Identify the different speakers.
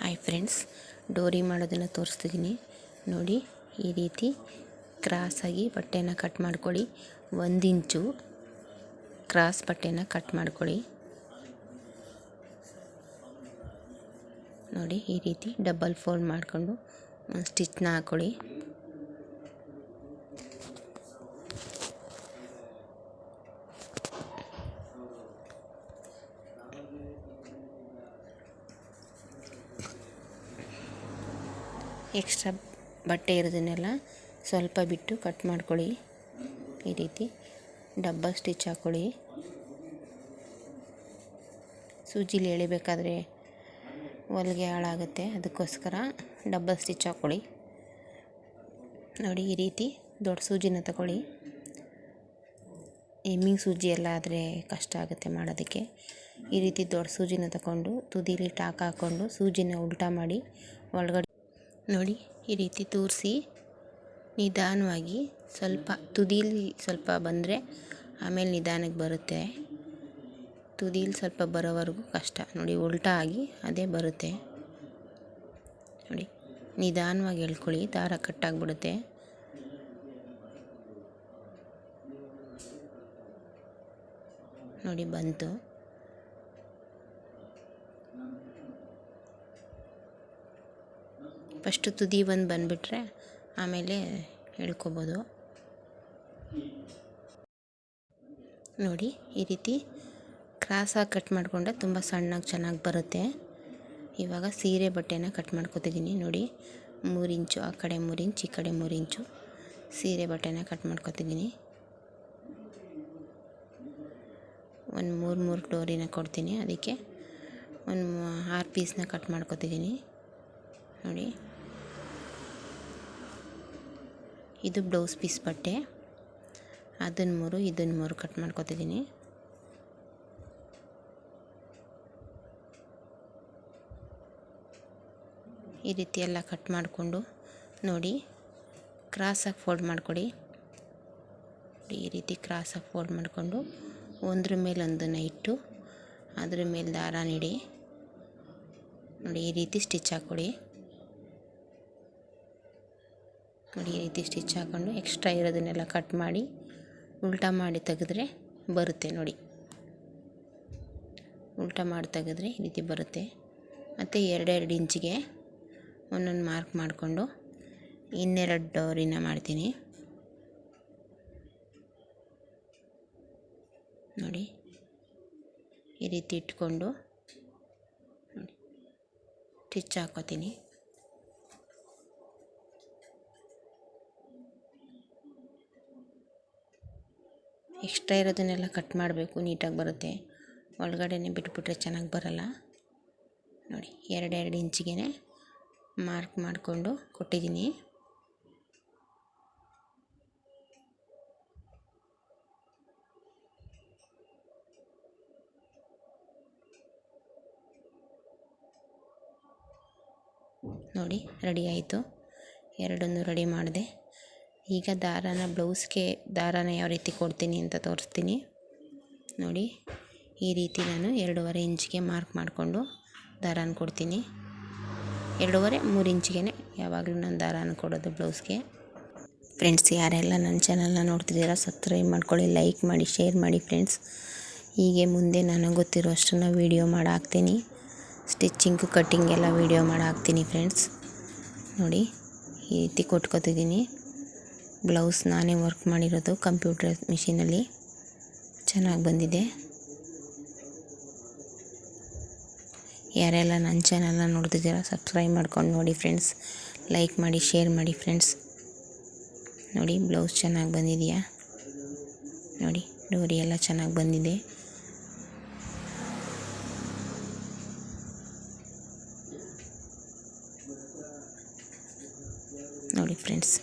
Speaker 1: Hi friends, ಡೋರಿ ಮಾಡೋದನ್ನು ತೋರಿಸ್ತಿದ್ದೀನಿ. ನೋಡಿ, ಈ ರೀತಿ ಕ್ರಾಸಾಗಿ ಬಟ್ಟೆನ ಕಟ್ ಮಾಡ್ಕೊಳ್ಳಿ. ಒಂದು ಇಂಚು ಕ್ರಾಸ್ ಬಟ್ಟೆನ ಕಟ್ ಮಾಡ್ಕೊಳ್ಳಿ. ನೋಡಿ, ಈ ರೀತಿ ಡಬಲ್ ಫೋಲ್ಡ್ ಮಾಡಿಕೊಂಡು ಒಂದು ಸ್ಟಿಚ್ನ ಹಾಕ್ಕೊಳ್ಳಿ ಎಕ್ಸ್ಟ್ರಾ ಬಟ್ಟೆ ಇರೋದನ್ನೆಲ್ಲ ಸ್ವಲ್ಪ ಬಿಟ್ಟು ಕಟ್ ಮಾಡ್ಕೊಳ್ಳಿ. ಈ ರೀತಿ ಡಬ್ಬ ಸ್ಟಿಚ್ ಹಾಕ್ಕೊಳ್ಳಿ ಸೂಜಿಲಿ ಎಳಿಬೇಕಾದ್ರೆ ಹೊಲಿಗೆ ಹಾಳಾಗುತ್ತೆ. ಅದಕ್ಕೋಸ್ಕರ ಡಬ್ಬ ಸ್ಟಿಚ್ ಹಾಕ್ಕೊಳ್ಳಿ ನೋಡಿ, ಈ ರೀತಿ ದೊಡ್ಡ ಸೂಜಿನ ತಗೊಳ್ಳಿ. ಎಮ್ಮಿಂಗ್ ಸೂಜಿ ಎಲ್ಲ ಆದರೆ ಕಷ್ಟ ಆಗುತ್ತೆ ಮಾಡೋದಕ್ಕೆ. ಈ ರೀತಿ ದೊಡ್ಡ ಸೂಜಿನ ತಗೊಂಡು ತುದಿಲಿ ಟಾಕ್ ಹಾಕ್ಕೊಂಡು ಸೂಜಿನ ಉಲ್ಟಾ ಮಾಡಿ ಒಳಗಡೆ ನೋಡಿ, ಈ ರೀತಿ ತೋರಿಸಿ, ನಿಧಾನವಾಗಿ ಸ್ವಲ್ಪ ತುದೀಲಿ ಸ್ವಲ್ಪ ಬಂದರೆ ಆಮೇಲೆ ನಿಧಾನಕ್ಕೆ ಬರುತ್ತೆ. ತುದೀಲಿ ಸ್ವಲ್ಪ ಬರೋವರೆಗೂ ಕಷ್ಟ. ನೋಡಿ, ಉಲ್ಟಾ ಆಗಿ ಅದೇ ಬರುತ್ತೆ. ನೋಡಿ, ನಿಧಾನವಾಗಿ ಎಳ್ಕೊಳ್ಳಿ, ದಾರ ಕಟ್ಟಾಗ್ಬಿಡುತ್ತೆ. ನೋಡಿ, ಬಂತು. ಫಸ್ಟು ತುದಿ ಒಂದು ಬಂದುಬಿಟ್ರೆ ಆಮೇಲೆ ಎಳ್ಕೊಬೋದು. ನೋಡಿ, ಈ ರೀತಿ ಕ್ರಾಸಾಗಿ ಕಟ್ ಮಾಡಿಕೊಂಡ್ರೆ ತುಂಬ ಸಣ್ಣಗೆ ಚೆನ್ನಾಗಿ ಬರುತ್ತೆ. ಇವಾಗ ಸೀರೆ ಬಟ್ಟೆನ ಕಟ್ ಮಾಡ್ಕೊತಿದ್ದೀನಿ. ನೋಡಿ ಮೂರು ಇಂಚು ಆ ಕಡೆ ಮೂರು ಇಂಚು ಈ ಕಡೆ ಮೂರು ಇಂಚು ಸೀರೆ ಬಟ್ಟೆನ ಕಟ್ ಮಾಡ್ಕೊತಿದ್ದೀನಿ. ಒಂದು ಮೂರು ಮೂರು ಡೋರಿನ ಕೊಡ್ತೀನಿ. ಅದಕ್ಕೆ ಒಂದು ಆರು ಪೀಸ್ನ ಕಟ್ ಮಾಡ್ಕೊತಿದ್ದೀನಿ. ನೋಡಿ. ಇದು ಬ್ಲೌಸ್ ಪೀಸ್ ಬಟ್ಟೆ. ಅದನ್ನು ಮೂರು ಇದನ್ನು ಮೂರು ಕಟ್ ಮಾಡ್ಕೊತಿದ್ದೀನಿ ಈ ರೀತಿ ಎಲ್ಲ ಕಟ್ ಮಾಡಿಕೊಂಡು ನೋಡಿ ಕ್ರಾಸಾಗಿ ಫೋಲ್ಡ್ ಮಾಡಿಕೊಡಿ. ಈ ರೀತಿ ಕ್ರಾಸಾಗಿ ಫೋಲ್ಡ್ ಮಾಡಿಕೊಂಡು ಒಂದ್ರ ಮೇಲೆ ಒಂದನ್ನು ಇಟ್ಟು ಅದ್ರ ಮೇಲೆ ದಾರ ನೀಡಿ. ನೋಡಿ, ಈ ರೀತಿ ಸ್ಟಿಚ್ ಹಾಕ್ಕೊಡಿ ನೋಡಿ ಈ ರೀತಿ ಸ್ಟಿಚ್ ಹಾಕ್ಕೊಂಡು ಎಕ್ಸ್ಟ್ರಾ ಇರೋದನ್ನೆಲ್ಲ ಕಟ್ ಮಾಡಿ ಉಲ್ಟಾ ಮಾಡಿ ತೆಗೆದ್ರೆ ಬರುತ್ತೆ ನೋಡಿ. ಉಲ್ಟಾ ಮಾಡಿ ತೆಗೆದ್ರೆ ಈ ರೀತಿ ಬರುತ್ತೆ. ಮತ್ತು ಎರಡೆರಡು ಇಂಚಿಗೆ ಒಂದೊಂದು ಮಾರ್ಕ್ ಮಾಡಿಕೊಂಡು ಇನ್ನೆರಡು ಡೋರಿನ ಮಾಡ್ತೀನಿ. ನೋಡಿ, ಈ ರೀತಿ ಇಟ್ಕೊಂಡು ಸ್ಟಿಚ್ ಹಾಕೋತೀನಿ. ಎಕ್ಸ್ಟ್ರಾ ಇರೋದನ್ನೆಲ್ಲ ಕಟ್ ಮಾಡಬೇಕು, ನೀಟಾಗಿ ಬರುತ್ತೆ. ಒಳಗಡೆನೆ ಬಿಟ್ಬಿಟ್ರೆ ಚೆನ್ನಾಗಿ ಬರಲ್ಲ. ನೋಡಿ, ಎರಡೆರಡು ಇಂಚಿಗೆ ಮಾರ್ಕ್ ಮಾಡಿಕೊಂಡು ಕೊಟ್ಟಿದ್ದೀನಿ. ನೋಡಿ ರೆಡಿ ಆಯಿತು. ಎರಡನ್ನು ರೆಡಿ ಮಾಡಿದೆ. ಈಗ ದಾರಾನ, ಬ್ಲೌಸ್ಗೆ ದಾರಾನ ಯಾವ ರೀತಿ ಕೊಡ್ತೀನಿ ಅಂತ ತೋರಿಸ್ತೀನಿ. ನೋಡಿ, ಈ ರೀತಿ ನಾನು ಎರಡೂವರೆ ಇಂಚಿಗೆ ಮಾರ್ಕ್ ಮಾಡಿಕೊಂಡು ದಾರಾನ ಕೊಡ್ತೀನಿ. ಎರಡೂವರೆ, ಮೂರು ಇಂಚಿಗೆ ಯಾವಾಗಲೂ ನಾನು ದಾರಾನ ಕೊಡೋದು ಬ್ಲೌಸ್ಗೆ. ಫ್ರೆಂಡ್ಸ್, ಯಾರೆಲ್ಲ ನನ್ನ ಚಾನಲ್ನ ನೋಡ್ತಿದ್ದೀರಾ, ಸಬ್ಸ್ಕ್ರೈಬ್ ಮಾಡ್ಕೊಳ್ಳಿ, ಲೈಕ್ ಮಾಡಿ, ಶೇರ್ ಮಾಡಿ ಫ್ರೆಂಡ್ಸ್. ಹೀಗೆ ಮುಂದೆ ನನಗೆ ಗೊತ್ತಿರೋ ಅಷ್ಟನ್ನು ವೀಡಿಯೋ ಮಾಡಿ ಹಾಕ್ತೀನಿ ಸ್ಟಿಚ್ಚಿಂಗು ಕಟ್ಟಿಂಗ್ ಎಲ್ಲ ವೀಡಿಯೋ ಮಾಡಿ ಹಾಕ್ತೀನಿ ಫ್ರೆಂಡ್ಸ್. ನೋಡಿ, ಈ ರೀತಿ ಕೊಟ್ಕೊತಿದ್ದೀನಿ. ಬ್ಲೌಸ್ ನಾನೇ ವರ್ಕ್ ಮಾಡಿರೋದು ಕಂಪ್ಯೂಟರ್ ಮಿಷಿನಲ್ಲಿ. ಚೆನ್ನಾಗಿ ಬಂದಿದೆ. ಯಾರೆಲ್ಲ ನನ್ನ ಚಾನಲ್ನ ನೋಡ್ತಿದ್ದೀರಾ ಸಬ್ಸ್ಕ್ರೈಬ್ ಮಾಡ್ಕೊಂಡು ನೋಡಿ ಫ್ರೆಂಡ್ಸ್ ಲೈಕ್ ಮಾಡಿ ಶೇರ್ ಮಾಡಿ ಫ್ರೆಂಡ್ಸ್ ನೋಡಿ, ಬ್ಲೌಸ್ ಚೆನ್ನಾಗಿ ಬಂದಿದೆಯಾ? ನೋಡಿ, ಡೋರಿ ಎಲ್ಲ ಚೆನ್ನಾಗಿ ಬಂದಿದೆ. ನೋಡಿ ಫ್ರೆಂಡ್ಸ್